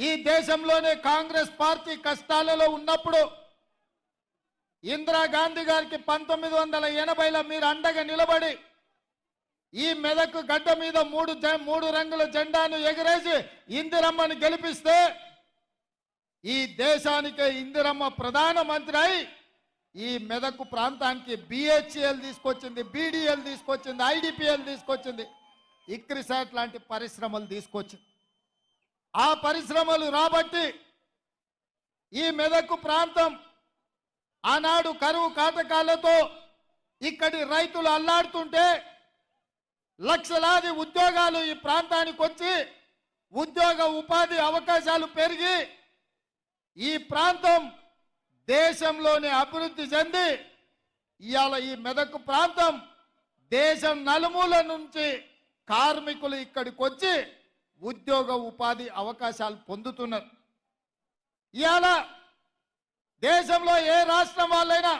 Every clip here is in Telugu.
ఈ దేశంలోనే కాంగ్రెస్ పార్టీ కష్టాలలో ఉన్నప్పుడు ఇందిరాగాంధీ గారికి పంతొమ్మిది వందల ఎనభైలో మీరు అండగా నిలబడి ఈ మెదక్ గడ్డ మీద మూడు జ- మూడు రంగుల జెండాను ఎగరేసి ఇందిరమ్మని గెలిపిస్తే ఈ దేశానికే ఇందిరమ్మ ప్రధానమంత్రి అయి ఈ మెదక్ ప్రాంతానికి బిహెచ్ఎల్ తీసుకొచ్చింది బీడీఎల్ తీసుకొచ్చింది ఐడిపిఎల్ తీసుకొచ్చింది ఇక్రిసాట్ లాంటి పరిశ్రమలు తీసుకొచ్చింది. ఆ పరిశ్రమలు రాబట్టి ఈ మెదక్ ప్రాంతం ఆనాడు కరువు కాటకాలతో ఇక్కడి రైతులు అల్లాడుతుంటే లక్షలాది ఉద్యోగాలు ఈ ప్రాంతానికి వచ్చి ఉద్యోగ ఉపాధి అవకాశాలు పెరిగి ఈ ప్రాంతం దేశంలోనే అభివృద్ధి చెంది ఇవాళ ఈ మెదక్ ప్రాంతం దేశం నలుమూల నుంచి కార్మికులు ఇక్కడికి వచ్చి ఉద్యోగ ఉపాధి అవకాశాలు పొందుతున్నారు. ఇవాళ దేశంలో ఏ రాష్ట్రం వాళ్ళైనా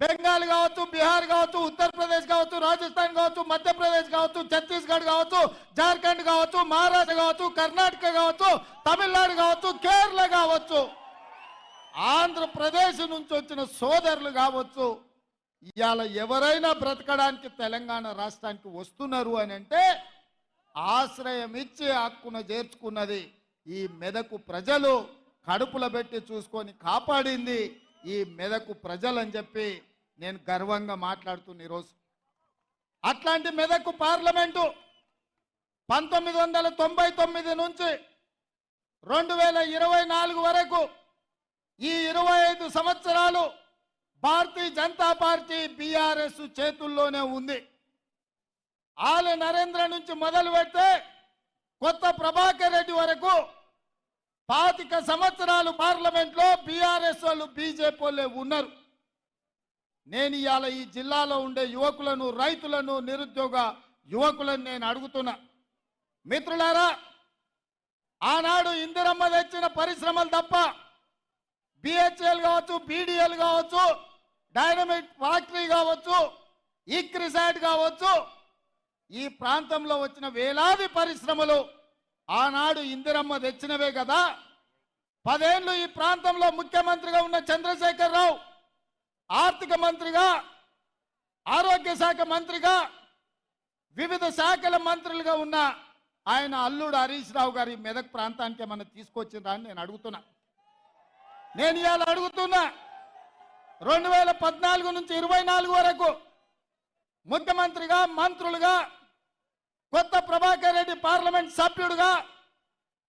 బెంగాల్ కావచ్చు బీహార్ కావచ్చు ఉత్తరప్రదేశ్ కావచ్చు రాజస్థాన్ కావచ్చు మధ్యప్రదేశ్ కావచ్చు ఛత్తీస్గఢ్ కావచ్చు జార్ఖండ్ కావచ్చు మహారాష్ట్ర కావచ్చు కర్ణాటక కావచ్చు తమిళనాడు కావచ్చు కేరళ కావచ్చు ఆంధ్రప్రదేశ్ నుంచి వచ్చిన సోదరులు కావచ్చు ఇవాళ ఎవరైనా బ్రతకడానికి తెలంగాణ రాష్ట్రానికి వస్తున్నారు అని అంటే ఆశ్రయం ఇచ్చి హక్కును చేర్చుకున్నది ఈ మెదకు ప్రజలు కడుపులో పెట్టి చూసుకొని కాపాడింది ఈ మెదకు ప్రజలని చెప్పి నేను గర్వంగా మాట్లాడుతున్న ఈరోజు అట్లాంటి మెదకు పార్లమెంటు పంతొమ్మిది వందల తొంభై తొమ్మిది నుంచి రెండు వేల ఇరవై నాలుగు వరకు ఈ ఇరవై ఐదు సంవత్సరాలు భారతీయ జనతా పార్టీ బీఆర్ఎస్ చేతుల్లోనే ఉంది. ఆల నరేంద్ర నుంచి మొదలు పెడితే కొత్త ప్రభాకర్ రెడ్డి వరకు పాతిక సంవత్సరాలు పార్లమెంట్లో బీఆర్ఎస్ వాళ్ళు బీజేపీ వాళ్ళే ఉన్నారు. నేను ఇవాళ ఈ జిల్లాలో ఉండే యువకులను రైతులను నిరుద్యోగ యువకులను నేను అడుగుతున్నా. మిత్రులారా ఆనాడు ఇందిరమ్మ తెచ్చిన పరిశ్రమలు తప్ప బిహెచ్ఎల్ కావచ్చు బీడిఎల్ కావచ్చు డైనమిక్ ఫ్యాక్టరీ కావచ్చు ఈక్రిసాట్ కావచ్చు ఈ ప్రాంతంలో వచ్చిన వేలాది పరిశ్రమలు ఆనాడు ఇందిరమ్మ తెచ్చినవే కదా. పదేళ్ళు ఈ ప్రాంతంలో ముఖ్యమంత్రిగా ఉన్న చంద్రశేఖర్ రావు ఆర్థిక మంత్రిగా ఆరోగ్య శాఖ మంత్రిగా వివిధ శాఖల మంత్రులుగా ఉన్న ఆయన అల్లుడు హరీష్ రావు గారి మెదక్ ప్రాంతానికి ఏమన్నా తీసుకొచ్చిందా అని నేను అడుగుతున్నా. నేను ఇవాళ అడుగుతున్నా. రెండు వేల పద్నాలుగు నుంచి ఇరవై నాలుగు వరకు ముఖ్యమంత్రిగా మంత్రులుగా కొత్త ప్రభాకర్ రెడ్డి పార్లమెంట్ సభ్యుడుగా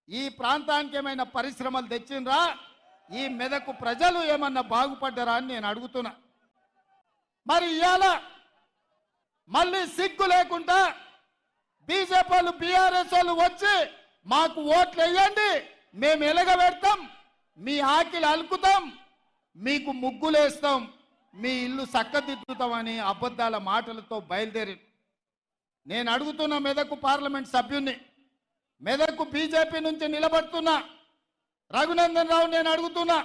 ఈ ప్రాంతానికి ఏమైనా పరిశ్రమలు తెచ్చిండ్రా? ఈ మెదకు ప్రజలు ఏమన్నా బాగుపడ్డారా అని నేను అడుగుతున్నా. మరి ఇవాళ మళ్ళీ సిగ్గు లేకుండా బీజేపీ వాళ్ళు బీఆర్ఎస్ వాళ్ళు వచ్చి మాకు ఓట్లు వేయండి మేము ఎలగబెడతాం మీ ఆకిలి అలుకుతాం మీకు ముగ్గులేస్తాం. మీ ఇల్లు చక్కదిద్దుతామని అబద్ధాల మాటలతో బయలుదేరి నేను అడుగుతున్న మెదకు పార్లమెంట్ సభ్యుణ్ణి. మెదకు బీజేపీ నుంచి నిలబడుతున్నా రఘునందన్ రావు నేను అడుగుతున్నా.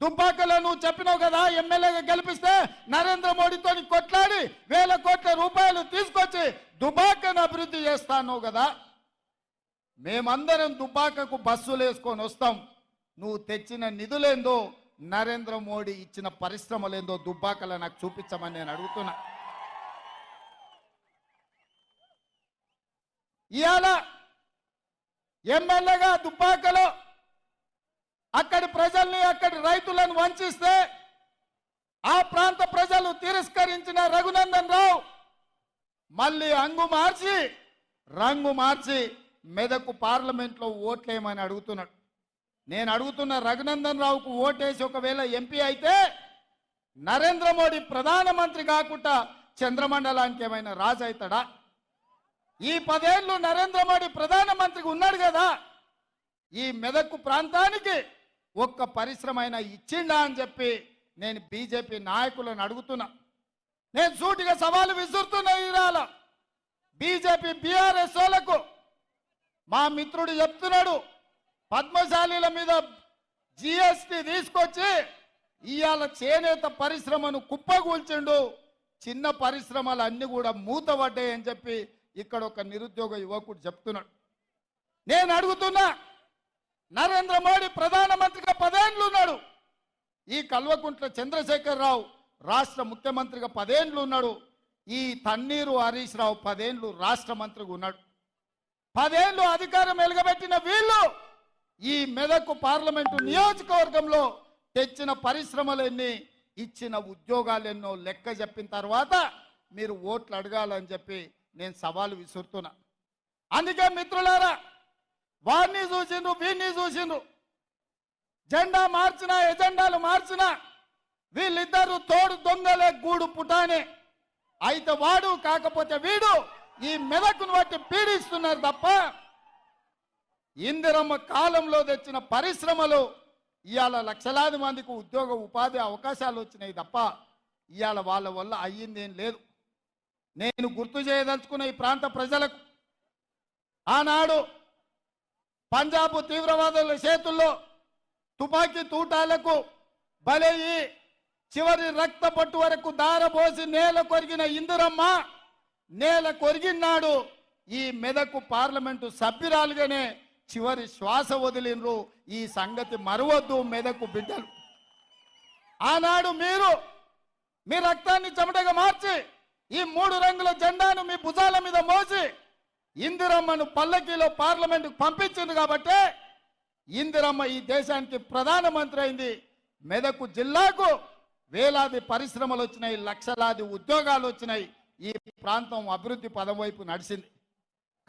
దుబ్బాకలో నువ్వు చెప్పినావు కదా ఎమ్మెల్యేగా గెలిపిస్తే నరేంద్ర మోడీతో కొట్లాడి వేల కోట్ల రూపాయలు తీసుకొచ్చి దుబాకను అభివృద్ధి చేస్తాను కదా. మేమందరం దుబ్బాకకు బస్సులు వేసుకొని వస్తాం. నువ్వు తెచ్చిన నిధులేందో నరేంద్ర మోడీ ఇచ్చిన పరిశ్రమలేందో దుబ్బాకలా నాకు చూపించమని నేను అడుగుతున్నా. ఇవాళ ఎమ్మెల్యేగా దుబ్బాకలో అక్కడి ప్రజల్ని అక్కడి రైతులను వంచిస్తే ఆ ప్రాంత ప్రజలు తిరస్కరించిన రఘునందన్ రావు మళ్ళీ అంగు మార్చి రంగు మార్చి మెదకు పార్లమెంట్లో ఓట్లేయమని అడుగుతున్నాడు. నేను అడుగుతున్న రఘునందన్ రావుకు ఓటేసి ఒకవేళ ఎంపీ అయితే నరేంద్ర మోడీ ప్రధానమంత్రి కాకుండా చంద్రమండలానికి ఏమైనా రాజు అవుతాడా? ఈ పదేళ్ళు నరేంద్ర మోడీ ప్రధానమంత్రికి ఉన్నాడు కదా. ఈ మెదక్కు ప్రాంతానికి ఒక్క పరిశ్రమ అయినా ఇచ్చిండా అని చెప్పి నేను బీజేపీ నాయకులను అడుగుతున్నా. నేను సూటిగా సవాలు విసురుతున్నా ఇరాల. బీజేపీ బీఆర్ఎస్ వాళ్ళకు మా మిత్రుడు చెప్తున్నాడు పద్మశాలీల మీద జిఎస్టి తీసుకొచ్చి ఇవాళ చేనేత పరిశ్రమను కుప్పగూల్చిండు. చిన్న పరిశ్రమలు అన్ని కూడా మూతపడ్డాయి అని చెప్పి ఇక్కడ ఒక నిరుద్యోగ యువకుడు చెప్తున్నాడు. నేను అడుగుతున్నా నరేంద్ర మోడీ ప్రధానమంత్రిగా పదేండ్లు ఉన్నాడు ఈ కల్వకుంట్ల చంద్రశేఖరరావు రాష్ట్ర ముఖ్యమంత్రిగా పదేండ్లు ఉన్నాడు ఈ తన్నీరు హరీష్ రావు పదేండ్లు రాష్ట్ర మంత్రిగా ఉన్నాడు. పదేండ్లు అధికారం వెలుగబెట్టిన వీళ్ళు ఈ మెదకు పార్లమెంటు నియోజకవర్గంలో తెచ్చిన పరిశ్రమలెన్ని ఇచ్చిన ఉద్యోగాలెన్నో లెక్క చెప్పిన తర్వాత మీరు ఓట్లు అడగాలని చెప్పి నేను సవాలు విసురుతున్నా. అందుకే మిత్రులారా వారిని చూసిండ్రు వీరిని చూసిండ్రు. జెండా మార్చిన ఎజెండాలు మార్చిన వీళ్ళిద్దరు తోడు దొంగలే గూడు పుటానే. అయితే వాడు కాకపోతే వీడు ఈ మెదకును బట్టి పీడిస్తున్నారు తప్ప ఇందిరమ్మ కాలంలో తెచ్చిన పరిశ్రమలు ఇవాళ లక్షలాది మందికి ఉద్యోగ ఉపాధి అవకాశాలు వచ్చినాయి తప్ప ఇవాళ వాళ్ళ వల్ల అయ్యిందేం లేదు. నేను గుర్తు చేయదలుచుకున్న ఈ ప్రాంత ప్రజలకు ఆనాడు పంజాబ్ తీవ్రవాదుల చేతుల్లో తుపాకీ తూటాలకు బలయ్యి చివరి రక్త పట్టు వరకు దారబోసి నేల కొరిగిన ఇందిరమ్మ నేల కొరిగినాడు ఈ మెదకు పార్లమెంటు సభ్యురాలుగానే చివరి శ్వాస వదిలినరు ఈ సంగతి మరవద్దు మెదకు బిడ్డలు. ఆనాడు మీరు మీ రక్తాన్ని చెమటగా మార్చి ఈ మూడు రంగుల జెండాను మీ భుజాల మీద మోసి ఇందిరమ్మను పల్లకీలో పార్లమెంటుకు పంపించింది కాబట్టి ఇందిరమ్మ ఈ దేశానికి ప్రధానమంత్రి అయింది. మెదకు జిల్లాకు వేలాది పరిశ్రమలు వచ్చినాయి లక్షలాది ఉద్యోగాలు వచ్చినాయి. ఈ ప్రాంతం అభివృద్ధి పదం వైపు నడిచింది.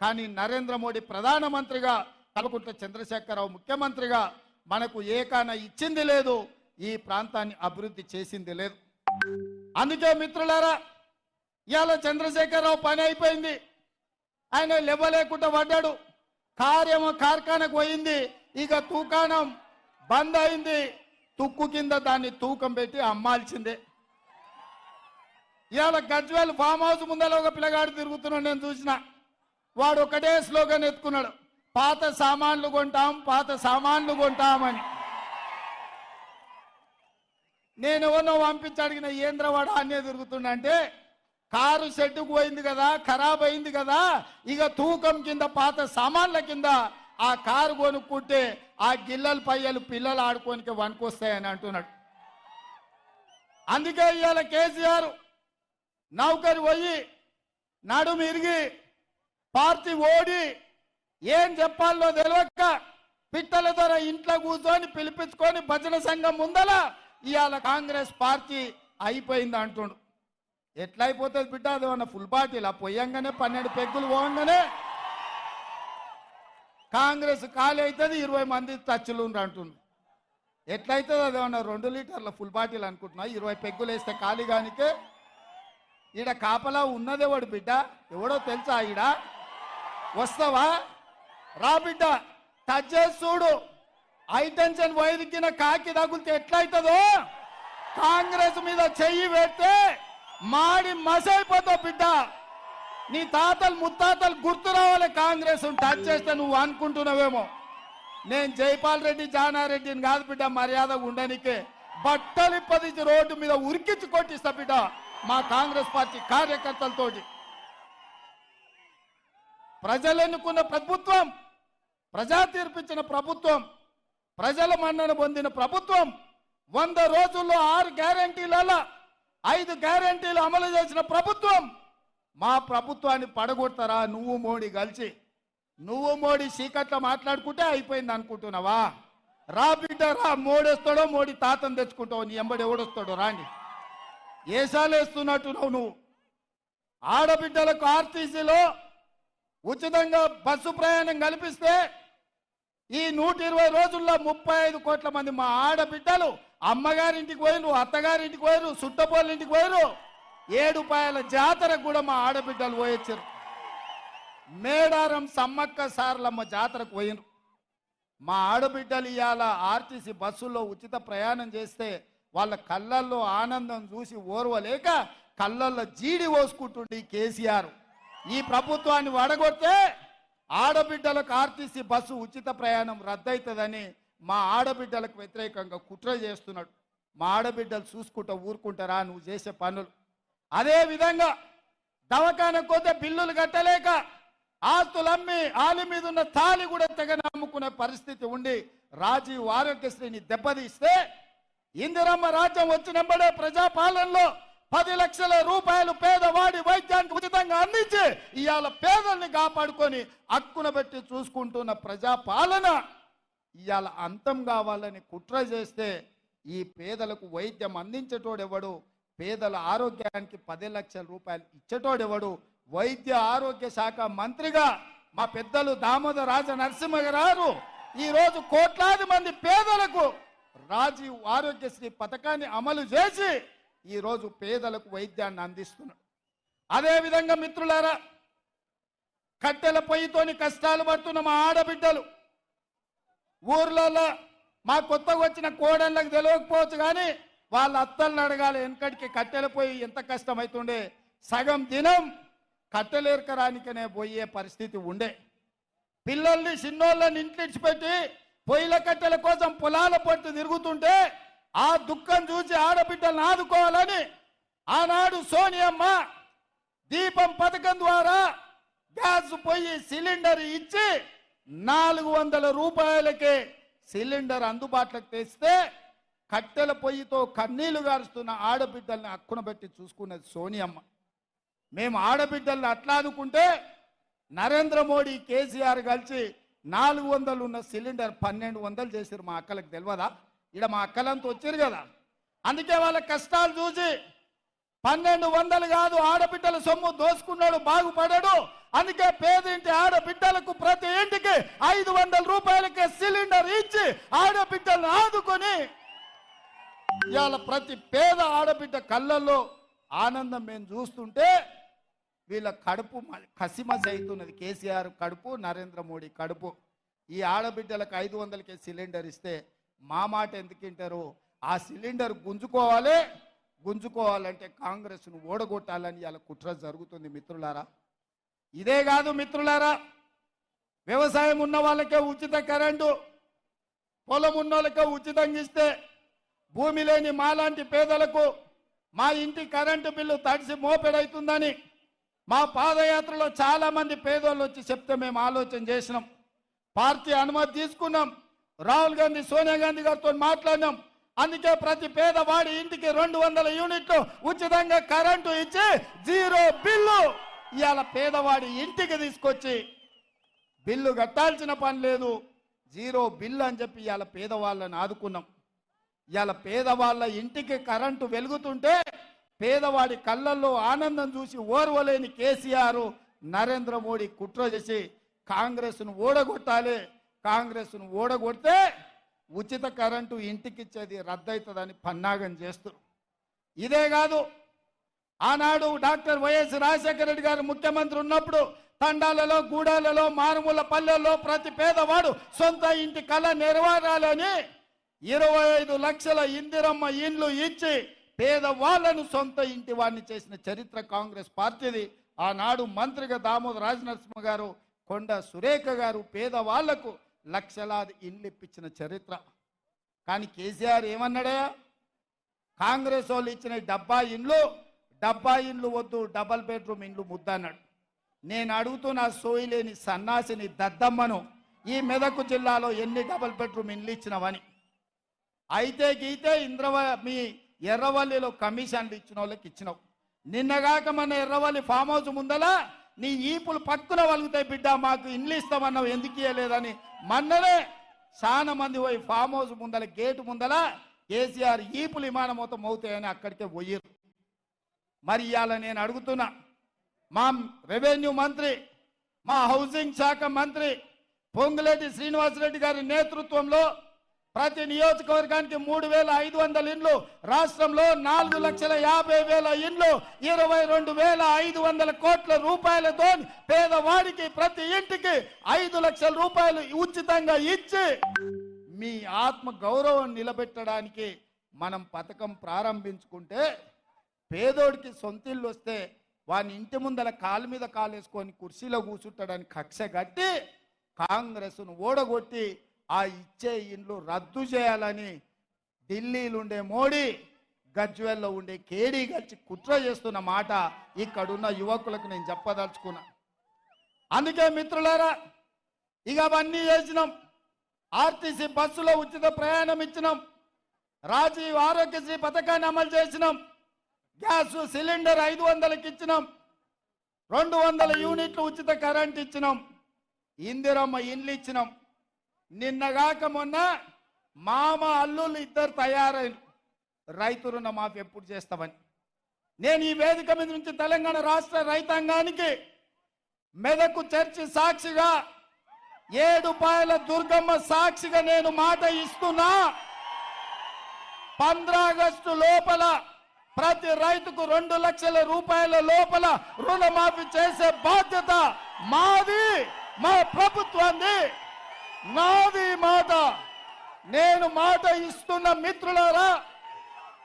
కానీ నరేంద్ర మోడీ ప్రధానమంత్రిగా కల్వకుంట్ల చంద్రశేఖరరావు ముఖ్యమంత్రిగా మనకు ఏకాన ఇచ్చింది లేదు ఈ ప్రాంతాన్ని అభివృద్ధి చేసింది లేదు. అందుకే మిత్రులారా ఇవాళ చంద్రశేఖరరావు పని అయిపోయింది. ఆయన లేవలేకుండా పడ్డాడు. కార్యము కార్ఖానకు పోయింది. ఇక తూకాణం బంద్ అయింది. తుక్కు కింద దాన్ని తూకం పెట్టి అమ్మాల్సిందే. ఇవాళ గజ్వేల్ ఫామ్ హౌస్ ముందర ఒక పిల్లగాడు తిరుగుతున్నాడు నేను చూసిన. వాడు ఒకటే స్లోగన్ ఎత్తుకున్నాడు. పాత సామాన్లు కొంటాం పాత సామాన్లు కొంటామని. నేను ఎవరినో పంపించి అడిగిన ఏంద్రవాడ అనే తిరుగుతుండంటే కారు షెడ్డుకు పోయింది కదా ఖరాబ్ అయింది కదా ఇక తూకం కింద పాత సామాన్ల కింద ఆ కారు కొనుక్కుంటే ఆ గిల్లల పయ్యలు పిల్లలు ఆడుకోనికి వనుకొస్తాయని అంటున్నాడు. అందుకే ఇవాళ కేసీఆర్ నౌకరు పోయి నడుమిరిగి పార్టీ ఓడి ఏం చెప్పాలో తెలియక పిట్టల ఇంట్లో కూర్చొని పిలిపించుకొని భజన సంఘం ముందల ఇవాళ కాంగ్రెస్ పార్టీ అయిపోయింది అంటుండు. ఎట్లా అయిపోతుంది బిడ్డ? అది మన ఫుల్ పార్టీలా? పోయంగానే పన్నెండు పెగ్గులు పోగానే కాంగ్రెస్ ఖాళీ అవుతుంది ఇరవై మంది టచ్లు ఉండ్రు అంటుండు. ఎట్లయితుంది? అది రెండు లీటర్ల ఫుల్ బాటిల్ అనుకుంటున్నా? ఇరవై పెగ్గులు వేస్తే ఖాళీ కానికే ఈడ కాపలా ఉన్నదేవాడు బిడ్డ? ఎవడో తెలుసా ఈడ? వస్తావా? రా బిడ్డ టచ్ చేసి చూడు. ఐటెన్షన్ వైదికిన కాకి తగులితే ఎట్లయితుందో? కాంగ్రెస్ మీద చెయ్యి పెడితే మాడి మసైపోతావు బిడ్డ. నీ తాతలు ముత్తాతలు గుర్తు రావాలి కాంగ్రెస్ టచ్ చేస్తే నువ్వు అనుకుంటున్నావేమో. నేను జైపాల్ రెడ్డి జానారెడ్డిని కాదు బిడ్డ మర్యాద ఉండనికే. బట్టలు పది రోడ్డు మీద ఉరికించి కొట్టిస్తా బిడ్డ మా కాంగ్రెస్ పార్టీ కార్యకర్తలతోటి. ప్రజలు ఎన్నుకున్న ప్రభుత్వం ప్రజా తీర్పిచ్చిన ప్రభుత్వం ప్రజల మన్నన పొందిన ప్రభుత్వం వంద రోజుల్లో ఆరు గ్యారంటీలలో ఐదు గ్యారంటీలు అమలు చేసిన ప్రభుత్వం. మా ప్రభుత్వాన్ని పడగొడతారా నువ్వు మోడీ కలిసి? నువ్వు మోడీ సీకట్లో మాట్లాడుకుంటే అయిపోయింది అనుకుంటున్నావా? రా బిడ్డ రా. మోడేస్తాడో మోడీ తాతను తెచ్చుకుంటావు నీ ఎంబడి ఎవడొస్తాడో రాండి. ఏసాలు వేస్తున్నట్టున్నావు నువ్వు. ఆడబిడ్డలకు ఆర్టీసీలో ఉచితంగా బస్సు ప్రయాణం కల్పిస్తే ఈ నూట ఇరవై రోజుల్లో ముప్పై ఐదు కోట్ల మంది మా ఆడబిడ్డలు అమ్మగారింటికి పోయినరు అత్తగారింటికి పోయినరు సుట్టపోళ్ళింటికి పోయినరు ఏడుపాయల జాతరకు కూడా మా ఆడబిడ్డలు పోయొచ్చారు. మేడారం సమ్మక్క సార్లమ్మ జాతరకు పోయినరు మా ఆడబిడ్డలు ఇవాళ ఆర్టీసీ బస్సుల్లో ఉచిత ప్రయాణం చేస్తే వాళ్ళ కళ్ళల్లో ఆనందం చూసి ఓర్వలేక కళ్ళల్లో జీడి పోసుకుంటుండే కేసీఆర్. ఈ ప్రభుత్వాన్ని వడగొడితే ఆడబిడ్డలకు ఆర్టీసీ బస్సు ఉచిత ప్రయాణం రద్దవుతుందని మా ఆడబిడ్డలకు వ్యతిరేకంగా కుట్ర చేస్తున్నాడు. మా ఆడబిడ్డలు చూసుకుంటా ఊరుకుంటారా? నువ్వు చేసే పనులు. అదే విధంగా దవాఖానకు పోతే బిల్లులు కట్టలేక ఆస్తులు అమ్మి ఆలి మీద ఉన్న తాలి కూడా తెగ నమ్ముకునే పరిస్థితి ఉండి రాజీవ్ ఆరోగ్యశ్రీని దెబ్బతీస్తే ఇందిరమ్మ రాజ్యం వచ్చినప్పుడే ప్రజాపాలనలో పది లక్షల రూపాయలు పేదవాడి వైద్యానికి ఉచితంగా అందించి ఇవాళ పేదల్ని కాపాడుకొని అక్కున పెట్టి చూసుకుంటున్న ప్రజాపాలన ఇవాళ అంతం కావాలని కుట్ర చేస్తే ఈ పేదలకు వైద్యం అందించేటోడెవడు? పేదల ఆరోగ్యానికి పది లక్షల రూపాయలు ఇచ్చేటోడెవడు? వైద్య ఆరోగ్య శాఖ మంత్రిగా మా పెద్దలు దామోదర రాజ నరసింహ గారు కోట్లాది మంది పేదలకు రాజీవ్ ఆరోగ్యశ్రీ పథకాన్ని అమలు చేసి ఈరోజు పేదలకు వైద్యాన్ని అందిస్తున్నాడు. అదేవిధంగా మిత్రులారా కట్టెల పొయ్యితోని కష్టాలు పడుతున్న మా ఆడబిడ్డలు ఊర్లలో మా కొత్తగా వచ్చిన కోడళ్ళకి తెలియకపోవచ్చు కానీ వాళ్ళ అత్తల్ని అడగాలి వెనకటికి కట్టెల పోయి ఎంత కష్టమవుతుండే సగం దినం కట్టెలేరకరానికనే పోయే పరిస్థితి ఉండే. పిల్లల్ని చిన్నోళ్ళని ఇంటిడిచిపెట్టి పొయ్యిల కట్టెల కోసం పొలాల పట్టు తిరుగుతుంటే ఆ దుఃఖం చూసి ఆడబిడ్డలను ఆదుకోవాలని ఆనాడు సోనియమ్మ దీపం పథకం ద్వారా గ్యాస్ పొయ్యి సిలిండర్ ఇచ్చి నాలుగు వందల రూపాయలకే సిలిండర్ అందుబాటులోకి తెస్తే కట్టెల పొయ్యితో కన్నీళ్ళు గారుస్తున్న ఆడబిడ్డల్ని అక్కున పెట్టి చూసుకున్నది సోనియమ్మ. మేము ఆడబిడ్డల్ని అట్లాదుకుంటే నరేంద్ర మోడీ కేసీఆర్ కలిసి నాలుగు వందలు ఉన్న సిలిండర్ పన్నెండు వందలు చేశారు మా అక్కలకు తెలియదా ఇక్కడ మా అక్కలంతా వచ్చారు కదా. అందుకే వాళ్ళ కష్టాలు చూసి పన్నెండు వందలు కాదు ఆడబిడ్డల సొమ్ము దోసుకున్నాడు బాగుపడాడు. అందుకే పేదింటి ఆడబిడ్డలకు ప్రతి ఇంటికి ఐదు వందల రూపాయలకే సిలిండర్ ఇచ్చి ఆడబిడ్డలను ఆదుకొని ఇవాళ ప్రతి పేద ఆడబిడ్డ కళ్ళల్లో ఆనందం మేము చూస్తుంటే వీళ్ళ కడుపు కసిమస్ అవుతున్నది కేసీఆర్ కడుపు నరేంద్ర మోడీ కడుపు. ఈ ఆడబిడ్డలకు ఐదు వందలకే సిలిండర్ ఇస్తే మా మాట ఎందుకు వింటారు ఆ సిలిండర్ గుంజుకోవాలి. గుంజుకోవాలంటే కాంగ్రెస్ను ఓడగొట్టాలని ఇలా కుట్ర జరుగుతుంది మిత్రులారా. ఇదే కాదు మిత్రులారా వ్యవసాయం ఉన్న వాళ్ళకే ఉచిత కరెంటు పొలం ఉన్న వాళ్ళకే ఉచితంగా ఇస్తే భూమి లేని మాలాంటి పేదలకు మా ఇంటి కరెంటు బిల్లు తడిసి మోపెడవుతుందని మా పాదయాత్రలో చాలామంది పేదోళ్ళు వచ్చి చెప్తే మేము ఆలోచన చేసినాం. పార్టీ అనుమతి తీసుకున్నాం. రాహుల్ గాంధీ సోనియా గాంధీ గారితో మాట్లాడినాం. అందుకే ప్రతి పేదవాడి ఇంటికి రెండు వందల యూనిట్లు ఉచితంగా కరెంటు ఇచ్చి జీరో బిల్లు ఇవాళ పేదవాడి ఇంటికి తీసుకొచ్చి బిల్లు కట్టాల్సిన పని లేదు. జీరో బిల్లు అని చెప్పి ఇవాళ పేదవాళ్ళని ఆదుకున్నాం. ఇవాళ పేదవాళ్ళ ఇంటికి కరెంటు వెలుగుతుంటే పేదవాడి కళ్ళల్లో ఆనందం చూసి ఓర్వలేని కేసీఆర్ నరేంద్ర మోడీ కుట్ర చేసి కాంగ్రెస్ను ఓడగొట్టాలి. కాంగ్రెస్ను ఓడగొడితే ఉచిత కరెంటు ఇంటికిచ్చేది రద్దవుతుందని పన్నాగం చేస్తారు ఇదే కాదు ఆనాడు డాక్టర్ వైఎస్ రాజశేఖర రెడ్డి గారు ముఖ్యమంత్రి ఉన్నప్పుడు తండాలలో గూడాలలో మారుమూల పల్లెల్లో ప్రతి పేదవాడు సొంత ఇంటి కళ నెరవేరాలని ఇరవై ఐదు లక్షల ఇందిరమ్మ ఇండ్లు ఇచ్చి పేదవాళ్ళను సొంత ఇంటి వాడిని చేసిన చరిత్ర కాంగ్రెస్ పార్టీది. ఆనాడు మంత్రిగా దామోదర రాజనరసింహ గారు కొండ సురేఖ గారు పేదవాళ్ళకు లక్షలాది ఇల్లు ఇప్పించిన చరిత్ర. కానీ కేసీఆర్ ఏమన్నాడే? కాంగ్రెస్ వాళ్ళు ఇచ్చిన డబ్బా ఇండ్లు డబ్బా ఇండ్లు వద్దు డబల్ బెడ్రూమ్ ఇండ్లు ముద్దన్నాడు నేను అడుగుతున్న సోయిలేని సన్నాసిని దద్దమ్మను ఈ మెదకు జిల్లాలో ఎన్ని డబల్ బెడ్రూమ్ ఇండ్లు ఇచ్చినవని. అయితే గీతే ఇంద్రవ మీ ఎర్రవల్లిలో కమిషన్లు ఇచ్చిన వాళ్ళకి ఇచ్చినావు. నిన్నగాక మన ఎర్రవల్లి ఫామ్ హౌస్ ముందల నీ ఈపులు పక్కున వలుగుతాయి బిడ్డ మాకు ఇండ్లు ఇస్తామన్నావు ఎందుకు ఇవ్వలేదని మొన్ననే చాలా మంది పోయి ఫామ్ హౌస్ ముందల గేటు ముందల కేసీఆర్ ఈపులు విమానం మొత్తం అవుతాయని అక్కడికే పోయారు మరి ఇవాళ నేను అడుగుతున్నా మా రెవెన్యూ మంత్రి మా హౌసింగ్ శాఖ మంత్రి పొంగులేటి శ్రీనివాసరెడ్డి గారి నేతృత్వంలో ప్రతి నియోజకవర్గానికి మూడు వేల ఐదు వందల ఇండ్లు రాష్ట్రంలో నాలుగు లక్షల యాభై వేల ఇండ్లు ఇరవై రెండు వేల ఐదు వందల కోట్ల రూపాయలతో పేదవాడికి ప్రతి ఇంటికి ఐదు లక్షల రూపాయలు ఉచితంగా ఇచ్చి మీ ఆత్మ గౌరవం నిలబెట్టడానికి మనం పథకం ప్రారంభించుకుంటే పేదోడికి సొంతిల్లు వస్తే వాని ఇంటి ముందర కాలు మీద కాలు వేసుకొని కుర్చీలో కూర్చుంటాడని కక్ష కట్టి కాంగ్రెస్ను ఓడగొట్టి ఆ ఇచ్చే ఇండ్లు రద్దు చేయాలని ఢిల్లీలో ఉండే మోడీ గజ్వెల్లో ఉండే కేడీ కలిసి కుట్ర చేస్తున్న మాట ఇక్కడున్న యువకులకు నేను చెప్పదలుచుకున్నా. అందుకే మిత్రులారా ఇక అవన్నీ చేసినాం. ఆర్టీసీ బస్సులో ఉచిత ప్రయాణం ఇచ్చినాం. రాజీవ్ ఆరోగ్యశ్రీ పథకాన్ని అమలు చేసినాం. గ్యాస్ సిలిండర్ ఐదు వందలకి ఇచ్చినాం. రెండు వందల యూనిట్లు ఉచిత కరెంట్ ఇచ్చినాం. ఇందిరమ్మ ఇండ్లు ఇచ్చినాం. నిన్నగాక మొన్న మామ అల్లుళ్ళు ఇద్దరు తయారై రైతు రుణమాఫీ ఎప్పుడు చేస్తామని. నేను ఈ వేదిక మీద నుంచి తెలంగాణ రాష్ట్ర రైతాంగానికి మెదకు చర్చి సాక్షిగా ఏడుపాయల దుర్గమ్మ సాక్షిగా నేను మాట ఇస్తున్నా. ఆగస్టు లోపల ప్రతి రైతుకు రెండు లక్షల రూపాయల లోపల రుణమాఫీ చేసే బాధ్యత మాది మా ప్రభుత్వాన్ని నాది మాట. నేను మాట ఇస్తున్న మిత్రులారా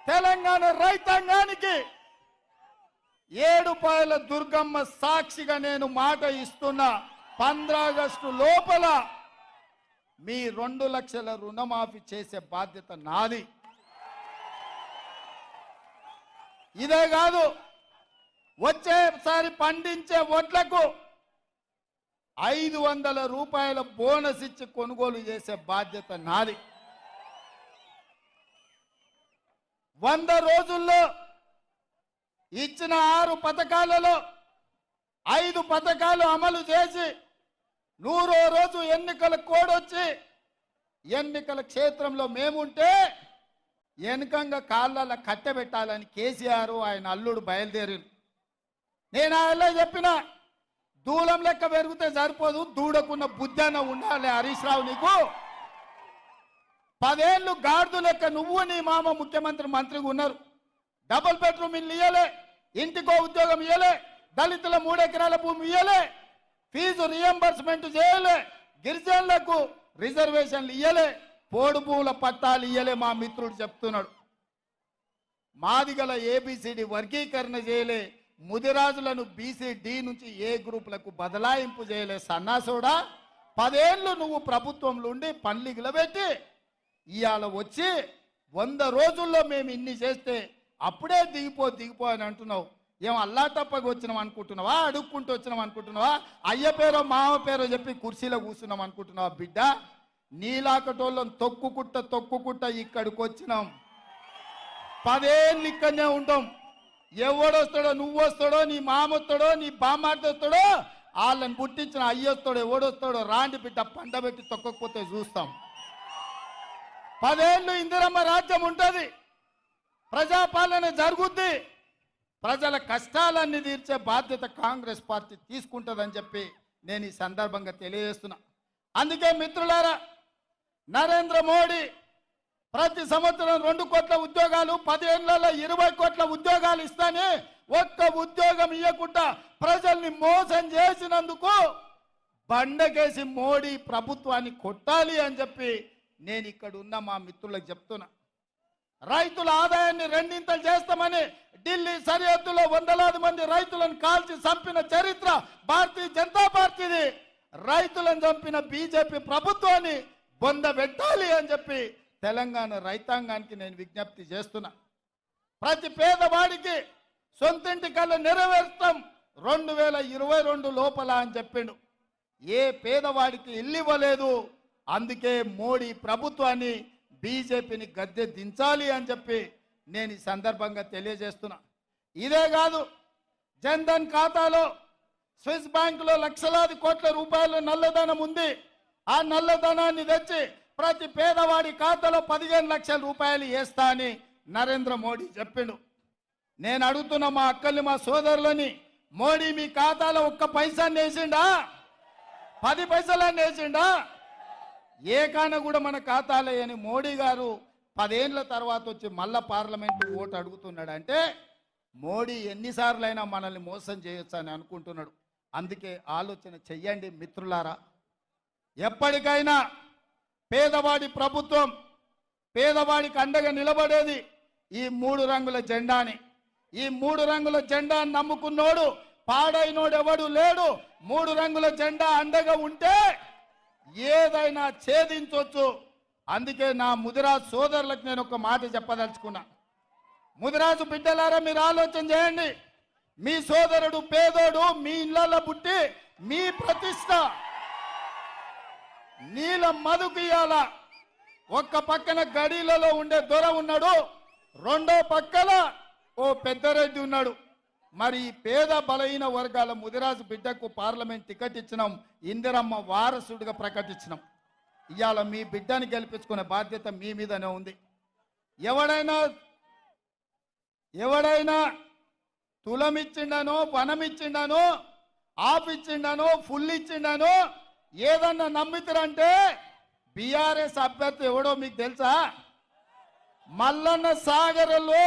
తెలంగాణ రైతాంగానికి ఏడుపాయల దుర్గమ్మ సాక్షిగా నేను మాట ఇస్తున్న ఆగస్టు లోపల మీ రెండు లక్షల రుణమాఫీ చేసే బాధ్యత నాది. ఇదే కాదు వచ్చేసారి పండించే వడ్లకు ఐదు వందల రూపాయల బోనస్ ఇచ్చి కొనుగోలు చేసే బాధ్యత నాది. వంద రోజుల్లో ఇచ్చిన ఆరు పథకాలలో ఐదు పథకాలు అమలు చేసి నూరో రోజు ఎన్నికల కోడొచ్చి ఎన్నికల క్షేత్రంలో మేముంటే వెనుకంగా కాళ్ళ కట్టెబెట్టాలని కేసీఆర్ ఆయన అల్లుడు బయలుదేరి నేను ఆయన చెప్పిన దూలం లెక్క పెరిగితే సరిపోదు. దూడకున్న బుద్ధన ఉండాలి హరీష్ రావు నీకు. పదేళ్ళు గాడిద లెక్క నువ్వు నీ మామ ముఖ్యమంత్రి మంత్రిగా ఉన్నారు. డబుల్ బెడ్రూమ్ ఇల్లు ఇయ్యలే. ఇంటికో ఉద్యోగం ఇయ్యలే. దళితుల మూడెకరాల భూమి ఇయ్యలే. ఫీజు రియంబర్స్మెంట్ చేయలే. గిరిజనులకు రిజర్వేషన్లు ఇయ్యలే. పోడు భూముల పట్టాలు ఇయ్యలే మా మిత్రుడు చెప్తున్నాడు. మాదిగల ఏబిసిడి వర్గీకరణ చేయలే. ముదిరాజులను బీసీ డి నుంచి ఏ గ్రూపులకు బదలాయింపు చేయలే సన్నాసుడా పదేళ్ళు నువ్వు ప్రభుత్వంలో ఉండి పన్లిగిల పెట్టి ఇవాళ వచ్చి వంద రోజుల్లో మేము ఇన్ని చేస్తే అప్పుడే దిగిపో దిగిపో అని అంటున్నావు. ఏం అల్లా తప్పగా వచ్చినాం అనుకుంటున్నావా? అడుక్కుంటూ వచ్చినాం అనుకుంటున్నావా? అయ్య పేరో మామ పేరో చెప్పి కుర్చీలో కూర్చున్నాం అనుకుంటున్నావా బిడ్డ? నీలాకటోళ్ళం తొక్కుకుట్ట తొక్కుకుట్ట ఇక్కడికి వచ్చినాం. పదేళ్ళు ఇక్కడనే ఉంటాం ఎవడొస్తాడో నువ్వు వస్తాడో నీ మామ వస్తాడో నీ బామ్మార్ది వస్తాడో వాళ్ళని పుట్టించిన అయ్యొస్తాడో ఎవడొస్తాడో రాండి బిడ్డ పండబెట్టి తొక్కకపోతే చూస్తాం. పదేళ్ళు ఇందిరమ్మ రాజ్యం ఉంటుంది. ప్రజాపాలన జరుగుద్ది. ప్రజల కష్టాలన్నీ తీర్చే బాధ్యత కాంగ్రెస్ పార్టీ తీసుకుంటుందని చెప్పి నేను ఈ సందర్భంగా తెలియజేస్తున్నా. అందుకే మిత్రులారా నరేంద్ర మోడీ ప్రతి సంవత్సరం రెండు కోట్ల ఉద్యోగాలు పదేళ్ళలో ఇరవై కోట్ల ఉద్యోగాలు ఇస్తానే ఒక్క ఉద్యోగం ఇవ్వకుండా ప్రజల్ని మోసం చేసినందుకు బండకేసి మోడీ ప్రభుత్వాన్ని కొట్టాలి అని చెప్పి నేను ఇక్కడ ఉన్న మా మిత్రులకు చెప్తున్నా. రైతుల ఆదాయాన్ని రెండింతలు చేస్తామని ఢిల్లీ సరిహద్దులో వందలాది మంది రైతులను కాల్చి చంపిన చరిత్ర భారతీయ జనతా పార్టీది. రైతులను చంపిన బీజేపీ ప్రభుత్వాన్ని బొంద పెట్టాలి అని చెప్పి తెలంగాణ రైతాంగానికి నేను విజ్ఞప్తి చేస్తున్నా. ప్రతి పేదవాడికి సొంతింటి కళ్ళ నెరవేర్చడం రెండు వేల ఇరవై రెండు లోపల అని చెప్పిండు. ఏ పేదవాడికి ఇల్లు ఇవ్వలేదు అందుకే మోడీ ప్రభుత్వాన్ని బీజేపీని గద్దె దించాలి అని చెప్పి నేను ఈ సందర్భంగా తెలియజేస్తున్నా. ఇదే కాదు జన్ధన్ ఖాతాలో స్విస్ బ్యాంకులో లక్షలాది కోట్ల రూపాయల నల్లధనం ఉంది. ఆ నల్లధనాన్ని తెచ్చి ప్రతి పేదవాడి ఖాతాలో పదిహేను లక్షల రూపాయలు వేస్తా అని నరేంద్ర మోడీ చెప్పిండు. నేను అడుగుతున్న మా అక్కల్ని మా సోదరులని మోడీ మీ ఖాతాలో ఒక్క పైసాన్ని వేసిండా? పది పైసలన్నీ వేసిండా? ఏకాన కూడా మన ఖాతాలే అని మోడీ గారు పదేళ్ళ తర్వాత వచ్చి మళ్ళా పార్లమెంట్ ఓటు అడుగుతున్నాడు అంటే మోడీ ఎన్నిసార్లైనా మనల్ని మోసం చేయొచ్చు అని అనుకుంటున్నాడు. అందుకే ఆలోచన చెయ్యండి మిత్రులారా. ఎప్పటికైనా పేదవాడి ప్రభుత్వం పేదవాడికి అండగా నిలబడేది ఈ మూడు రంగుల జెండాని. ఈ మూడు రంగుల జెండాని నమ్ముకున్నోడు పాడైనోడు ఎవడు లేడు. మూడు రంగుల జెండా అండగా ఉంటే ఏదైనా ఛేదించవచ్చు అందుకే నా ముదిరాజు సోదరులకు నేను ఒక మాట చెప్పదలుచుకున్నా. ముదిరాజు బిడ్డలారా మీరు ఆలోచన చేయండి. మీ సోదరుడు పేదోడు మీ ఇళ్ళలో పుట్టి మీ ప్రతిష్ట నీల మధుకు ఇయ్యాల. ఒక్క పక్కన గడీలలో ఉండే దొర ఉన్నాడు రెండో పక్కన ఓ పెద్దరెడ్డి ఉన్నాడు. మరి పేద బలహీన వర్గాల ముదిరాజు బిడ్డకు పార్లమెంట్ టికెట్ ఇచ్చినాం ఇందిరమ్మ వారసుడిగా ప్రకటించినాం. ఇవాళ మీ బిడ్డని గెలిపించుకునే బాధ్యత మీ మీదనే ఉంది. ఎవడైనా ఎవడైనా తులం ఇచ్చిండనో వనం ఇచ్చిండనో ఆఫ్ ఇచ్చిండానో ఫుల్ ఇచ్చిండానో ఏదన్నా నమ్మితురంటే బీఆర్ఎస్ అభ్యర్థి ఎవడో మీకు తెలుసా? మల్లన్న సాగర్లో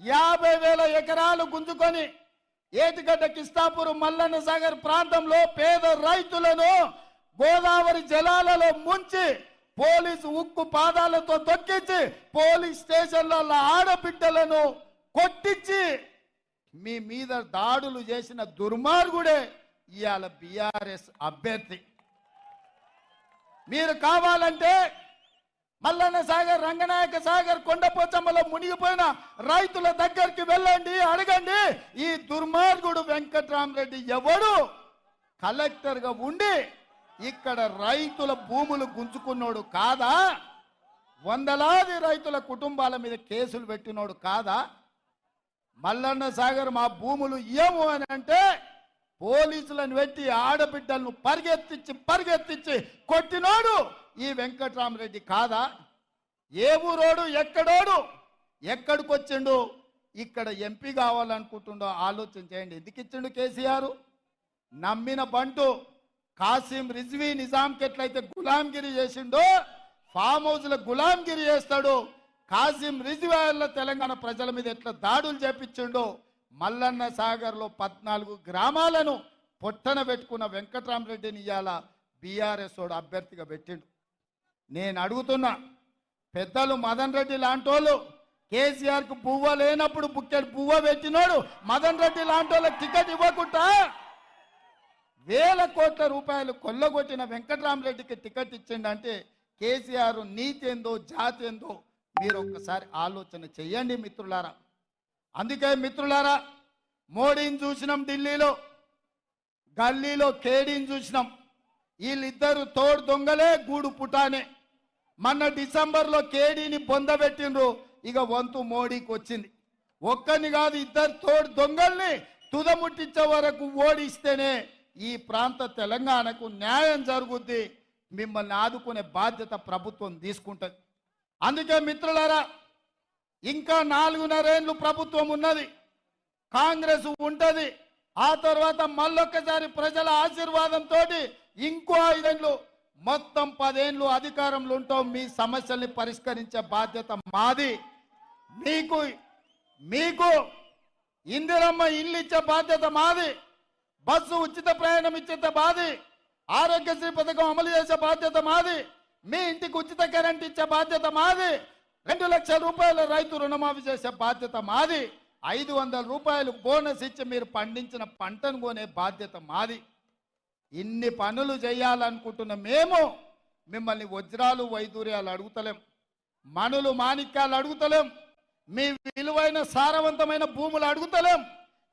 యాభై వేల ఎకరాలు గుంజుకొని ఏటిగడ్డ కిస్తాపూర్ మల్లన్న సాగర్ ప్రాంతంలో పేద రైతులను గోదావరి జలాలలో ముంచి పోలీసు ఉక్కు పాదాలతో తొక్కించి పోలీస్ స్టేషన్లలో ఆడబిడ్డలను కొట్టించి మీ మీద దాడులు చేసిన దుర్మార్గుడే ఇవాళ బీఆర్ఎస్ అభ్యర్థి. మీరు కావాలంటే మల్లన్న సాగర్ రంగనాయక సాగర్ కొండపోచమ్మలో మునిగిపోయిన రైతుల దగ్గరికి వెళ్ళండి అడగండి. ఈ దుర్మార్గుడు వెంకట్రామరెడ్డి ఎవడు? కలెక్టర్గా ఉండి ఇక్కడ రైతుల భూములు గుంజుకున్నోడు కాదా? వందలాది రైతుల కుటుంబాల మీద కేసులు పెట్టినోడు కాదా? మల్లన్న సాగర్ మా భూములు ఏమో అని అంటే పోలీసులను పెట్టి ఆడబిడ్డలను పరిగెత్తించి పరిగెత్తించి కొట్టినోడు ఈ వెంకట్రామరెడ్డి కాదా? ఏ ఊరోడు ఎక్కడోడు? ఎక్కడికి వచ్చిండు ఇక్కడ ఎంపీ కావాలనుకుంటుండో ఆలోచన చేయండి. ఎందుకు ఇచ్చిండు కేసీఆర్? నమ్మిన బంటు కాసిం రిజ్వీ నిజాంకి ఎట్లయితే గులాంగిరి చేసిండో ఫామ్ హౌస్లో గులాంగిరి చేస్తాడు. కాసిం రిజ్వీ తెలంగాణ ప్రజల మీద ఎట్లా దాడులు చేపించిండో మల్లన్న సాగర్లో పద్నాలుగు గ్రామాలను పొట్టన పెట్టుకున్న వెంకటరామరెడ్డిని ఇవాళ బీఆర్ఎస్ వాడు అభ్యర్థిగా పెట్టిండు. నేను అడుగుతున్నా పెద్దలు మదన్ రెడ్డి లాంటోళ్ళు కేసీఆర్కు పువ్వ లేనప్పుడు బుక్కెడు పువ్వ పెట్టినోడు మదన్ రెడ్డి లాంటోళ్ళకి టికెట్ ఇవ్వకుండా వేల కోట్ల రూపాయలు కొల్లగొట్టిన వెంకటరామరెడ్డికి టికెట్ ఇచ్చిండంటే కేసీఆర్ నీతి ఏందో జాతి ఏందో మీరు ఒక్కసారి ఆలోచన చెయ్యండి మిత్రులారా. అందుకే మిత్రులారా మోడీని చూసినాం ఢిల్లీలో గల్లీలో కేడీని చూసినాం. వీళ్ళిద్దరు తోడు దొంగలే గూడు పుటానే. మొన్న డిసెంబర్లో కేడీని పొందబెట్టిండ్రు ఇక వంతు మోడీకి వచ్చింది. ఒక్కని కాదు ఇద్దరు తోడు దొంగల్ని తుదముట్టించే వరకు ఓడిస్తేనే ఈ ప్రాంత తెలంగాణకు న్యాయం జరుగుద్ది మిమ్మల్ని ఆదుకునే బాధ్యత ప్రభుత్వం తీసుకుంటుంది. అందుకే మిత్రులారా ఇంకా నాలుగున్నరేళ్ళు ప్రభుత్వం ఉన్నది. కాంగ్రెస్ ఉంటది. ఆ తర్వాత మళ్ళొక్కసారి ప్రజల ఆశీర్వాదంతో ఇంకో ఐదేళ్ళు మొత్తం పదేళ్ళు అధికారంలో ఉంటాం మీ సమస్యల్ని పరిష్కరించే బాధ్యత మాది. మీకు మీకు ఇందిరమ్మ ఇల్లు ఇచ్చే బాధ్యత మాది. బస్సు ఉచిత ప్రయాణం ఇచ్చే బాధి ఆరోగ్యశ్రీ పథకం అమలు చేసే బాధ్యత మాది. మీ ఇంటికి ఉచిత కరెంట్ ఇచ్చే బాధ్యత మాది. రెండు లక్షల రూపాయల రైతు రుణమాఫీ చేసే బాధ్యత మాది. ఐదు వందల రూపాయలు బోనస్ ఇచ్చి మీరు పండించిన పంటను కొనే బాధ్యత మాది. ఇన్ని పనులు చేయాలనుకుంటున్న మేము మిమ్మల్ని వజ్రాలు వైదూర్యాలు అడుగుతలేం. మనులు మాణిక్యాలు అడుగుతలేం. మీ విలువైన సారవంతమైన భూములు అడుగుతలేం.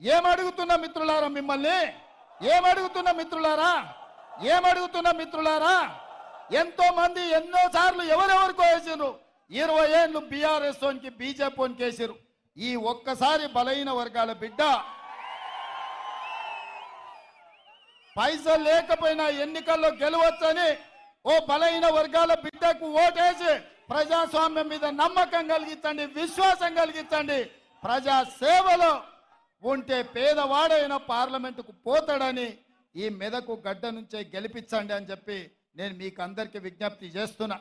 ఏమడుగుతున్న మిత్రులారా మిమ్మల్ని? ఏమడుగుతున్న మిత్రులారా? ఏమడుగుతున్న మిత్రులారా? ఎంతో మంది ఎన్నోసార్లు ఎవరెవరికో వేసారు ఇరవై ఏళ్ళు బీఆర్ఎస్కి బీజేపీ వేసారు ఈ ఒక్కసారి బలహీన వర్గాల బిడ్డ. పైసలు లేకపోయినా ఎన్నికల్లో గెలవచ్చని ఓ బలహీన వర్గాల బిడ్డకు ఓటేసి ప్రజాస్వామ్యం మీద నమ్మకం కలిగించండి విశ్వాసం కలిగించండి. ప్రజా సేవలో ఉంటే పేదవాడైన పార్లమెంటుకు పోతాడని ఈ మెదకు గడ్డ నుంచే గెలిపించండి అని చెప్పి నేను మీకు అందరికీ విజ్ఞప్తి చేస్తున్నా.